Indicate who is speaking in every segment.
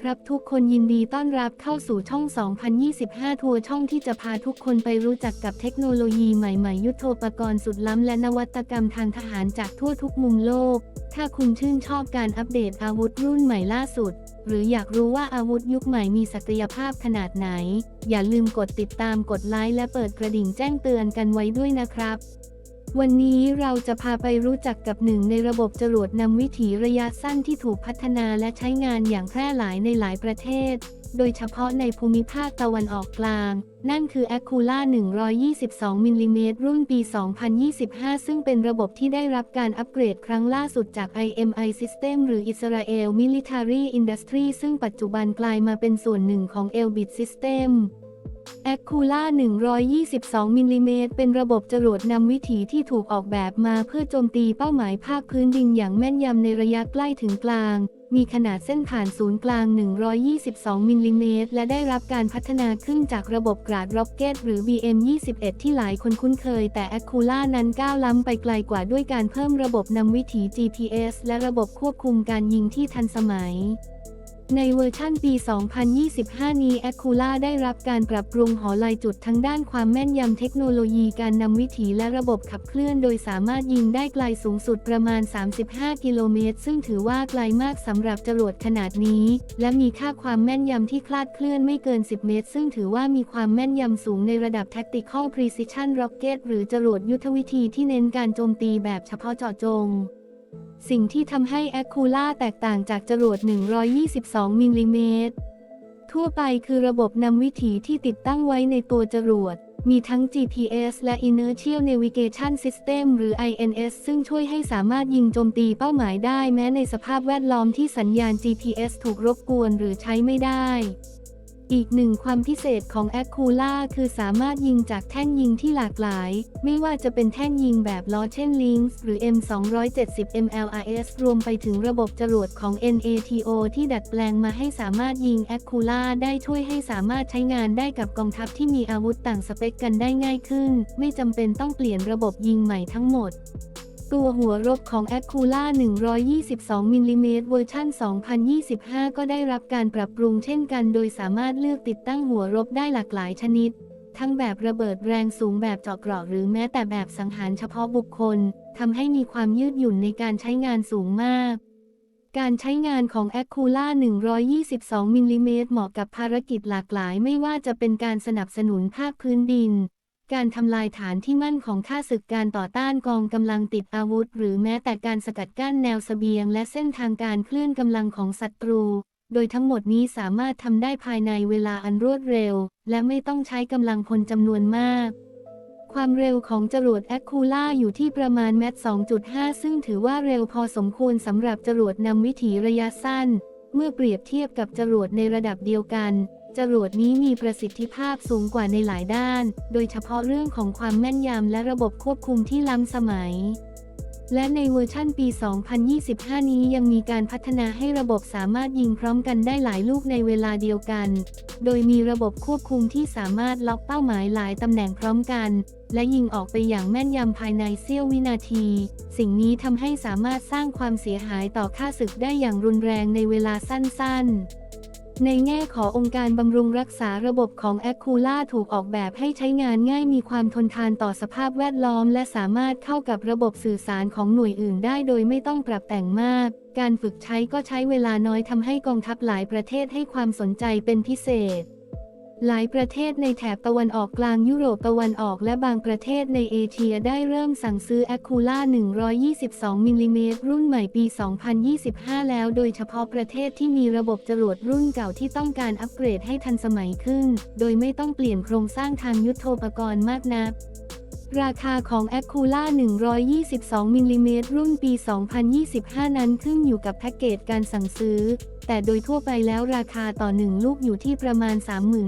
Speaker 1: ครับทุกคนยินดีต้อนรับเข้าสู่ช่อง 2025 ทัวร์ช่องที่จะพาทุกคนไปรู้จักกับเทคโนโลยีใหม่ๆ ยุทโธปกรณ์สุดล้ำและนวัตกรรมทางทหารจากทั่วทุกมุมโลก ถ้าคุณชื่นชอบการอัปเดตอาวุธรุ่นใหม่ล่าสุด หรืออยากรู้ว่าอาวุธยุคใหม่มีศักยภาพขนาดไหน อย่าลืมกดติดตามกดไลค์และเปิดกระดิ่งแจ้งเตือนกันไว้ด้วยนะครับ วันนี้เราจะพาไปรู้จักกับหนึ่งในระบบจรวดนำวิถีระยะสั้นที่ถูกพัฒนาและใช้งานอย่างแพร่หลายในหลายประเทศ โดยเฉพาะในภูมิภาคตะวันออกกลาง นั่นคือ a c u l a 122มิลลิเมตรรุ่นปี 2025 ซึ่งเป็นระบบที่ได้รับการอัปเกรดครั้งล่าสุดจาก IMI System หรือ Israel Military Industry ซึ่งปัจจุบันกลายมาเป็นส่วนหนึ่งของ Elbit System แอคคูล่า 122 มิลลิเมตร เป็นระบบจรวดนำวิถีที่ถูกออกแบบมาเพื่อโจมตีเป้าหมายภาคพื้นดินอย่างแม่นยำในระยะใกล้ถึงกลาง มีขนาดเส้นผ่านศูนย์กลาง 122 มิลลิเมตร และได้รับการพัฒนาขึ้นจากระบบกราดร็อกเก็ตหรือ BM-21 ที่หลายคนคุ้นเคย แต่แอคคูล่านั้นก้าวล้ำไปไกลกว่าด้วยการเพิ่มระบบนำวิถี GPS และระบบควบคุมการยิงที่ทันสมัย ในเวอร์ชั่นปี 2025 นี้ a c u l a ได้รับการปรับปรุงหอลายจุดทั้งด้านความแม่นยำเทคโนโลยีการนำวิถีและระบบขับเคลื่อนโดยสามารถยิงได้ไกลสูงสุดประมาณ 35 กิโลเมตร ซึ่งถือว่าไกลมากสำหรับจรวดขนาดนี้ และมีค่าความแม่นยำที่คลาดเคลื่อนไม่เกิน 10 เมตร ซึ่งถือว่ามีความแม่นยำสูงในระดับ Tactical Precision Rocket หรือจรวดยุทธวิธีที่เน้นการโจมตีแบบเฉพาะเจาะจง สิ่งที่ทำให้แอคคูล่าแตกต่างจากจรวด 122 มิลลิเมตร ทั่วไปคือระบบนำวิถีที่ติดตั้งไว้ในตัวจรวด มีทั้ง GPS และ Inertial Navigation System หรือ INS ซึ่งช่วยให้สามารถยิงโจมตีเป้าหมายได้แม้ในสภาพแวดล้อมที่สัญญาณ GPS ถูกรบกวนหรือใช้ไม่ได้ อีกหนึ่งความพิเศษของ a c u l a คือสามารถยิงจากแท่นยิงที่หลากหลาย ไม่ว่าจะเป็นแท่นยิงแบบล้อเช่น Lynx หรือ M270 MLRS รวมไปถึงระบบจรวดของ NATO ที่ดัดแปลงมาให้สามารถยิง a c u l a ได้ช่วยให้สามารถใช้งานได้กับกองทัพที่มีอาวุธต่างสเปคกันได้ง่ายขึ้น ไม่จำเป็นต้องเปลี่ยนระบบยิงใหม่ทั้งหมด ตัวหัวรบของ a c u l a 122 มิลลิเมตรเวอร์ชัน2025 ก็ได้รับการปรับปรุงเช่นกัน โดยสามารถเลือกติดตั้งหัวรบได้หลากหลายชนิด ทั้งแบบระเบิดแรงสูงแบบเจาะเกราะหรือแม้แต่แบบสังหารเฉพาะบุคคล ทำให้มีความยืดหยุ่นในการใช้งานสูงมากการใช้งานของ a c u l a 122มิลลิเมตรเหมาะกับภารกิจหลากหลาย ไม่ว่าจะเป็นการสนับสนุนภาคพื้นดิน การทำลายฐานที่มั่นของข้าศึกการต่อต้านกองกำลังติดอาวุธ หรือแม้แต่การสกัดกั้นแนวเสบียง และเส้นทางการเคลื่อนกำลังของศัตรู โดยทั้งหมดนี้สามารถทำได้ภายในเวลาอันรวดเร็ว และไม่ต้องใช้กำลังพลจำนวนมากความเร็วของจรวดแอคคูล่าอยู่ที่ประมาณแมต2.5 ซึ่งถือว่าเร็วพอสมควรสำหรับจรวดนำวิถีระยะสั้น เมื่อเปรียบเทียบกับจรวดในระดับเดียวกัน จรวดนี้มีประสิทธิภาพสูงกว่าในหลายด้าน โดยเฉพาะเรื่องของความแม่นยำและระบบควบคุมที่ล้ำสมัย และในเวอร์ชั่นปี 2025 นี้ยังมีการพัฒนาให้ระบบสามารถยิงพร้อมกันได้หลายลูกในเวลาเดียวกัน โดยมีระบบควบคุมที่สามารถล็อกเป้าหมายหลายตำแหน่งพร้อมกัน และยิงออกไปอย่างแม่นยำภายในเสี้ยววินาที สิ่งนี้ทำให้สามารถสร้างความเสียหายต่อค่าศึกได้อย่างรุนแรงในเวลาสั้นๆ ในแง่ขององค์การบำรุงรักษาระบบของแอคคูล่าถูกออกแบบให้ใช้งานง่ายมีความทนทานต่อสภาพแวดล้อม และสามารถเข้ากับระบบสื่อสารของหน่วยอื่นได้โดยไม่ต้องปรับแต่งมาก การฝึกใช้ก็ใช้เวลาน้อยทำให้กองทัพหลายประเทศให้ความสนใจเป็นพิเศษ หลายประเทศในแถบตะวันออกกลางยุโรปตะวันออกและบางประเทศในเอเชียได้เริ่มสั่งซื้อแอคคูล่า122มิลลิเมตรรุ่นใหม่ปี 2025 แล้วโดยเฉพาะประเทศที่มีระบบจรวดรุ่นเก่าที่ต้องการอัปเกรดให้ทันสมัยขึ้น โดยไม่ต้องเปลี่ยนโครงสร้างทางยุทโธปกรณ์มากนัก ราคาของแอคคูล่า122มิลลิเมตรรุ่นปี 2025 นั้นขึ้นอยู่กับแพ็กเกจการสั่งซื้อ แต่โดยทั่วไปแล้วราคาต่อ 1 ลูกอยู่ที่ประมาณ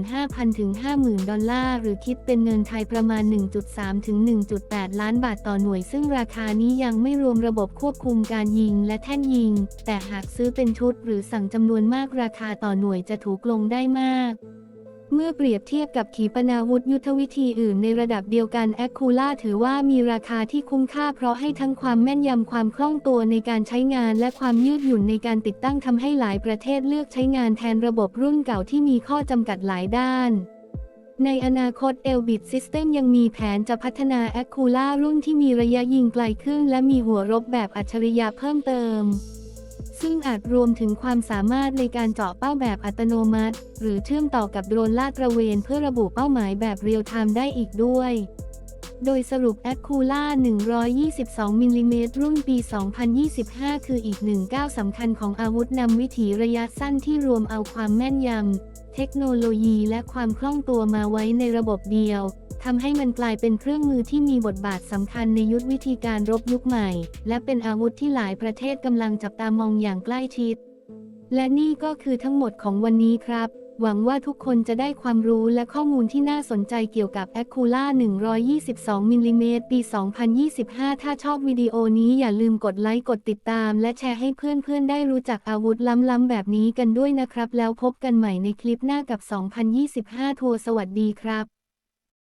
Speaker 1: 35,000 ถึง 50,000 ดอลลาร์ หรือคิดเป็นเงินไทยประมาณ 1.3 ถึง 1.8 ล้านบาทต่อหน่วย ซึ่งราคานี้ยังไม่รวมระบบควบคุมการยิงและแท่นยิง แต่หากซื้อเป็นชุดหรือสั่งจำนวนมากราคาต่อหน่วยจะถูกลงได้มาก เมื่อเปรียบเทียบกับขีปนาวุธยุทธวิธีอื่นในระดับเดียวกันแอคคูล่าถือว่ามีราคาที่คุ้มค่าเพราะให้ทั้งความแม่นยำความคล่องตัวในการใช้งานและความยืดหยุ่นในการติดตั้งทำให้หลายประเทศเลือกใช้งานแทนระบบรุ่นเก่าที่มีข้อจำกัดหลายด้านในอนาคต Elbit System ยังมีแผนจะพัฒนา a c u l a รุ่นที่มีระยะยิงไกลขึ้น และมีหัวรบแบบอัจฉริยะเพิ่มเติม ซึ่งอาจรวมถึงความสามารถในการเจาะเป้าแบบอัตโนมัติ หรือเชื่อมต่อกับโดรนลาดตระเวนเพื่อระบุเป้าหมายแบบเรียลไทม์ได้อีกด้วย โดยสรุป a c u l a 122 มิลลิเมตรรุ่นปี 2025 คืออีกหนึ่งก้าวสำคัญของอาวุธนำวิถีระยะสั้นที่รวมเอาความแม่นยำ เทคโนโลยีและความคล่องตัวมาไว้ในระบบเดียว ทำให้มันกลายเป็นเครื่องมือที่มีบทบาทสำคัญในยุทธวิธีการรบยุคใหม่ และเป็นอาวุธที่หลายประเทศกำลังจับตามองอย่างใกล้ชิด และนี่ก็คือทั้งหมดของวันนี้ครับ หวังว่าทุกคนจะได้ความรู้และข้อมูลที่น่าสนใจเกี่ยวกับ a c u l a 122มิลลิเมตรปี 2025 ถ้าชอบวิดีโอนี้อย่าลืมกดไลค์ กดติดตาม และแชร์ให้เพื่อนๆ ได้รู้จักอาวุธล้ำๆแบบนี้กันด้วยนะครับ แล้วพบกันใหม่ในคลิปหน้ากับ 2025 ทัวร์สวัสดีครับ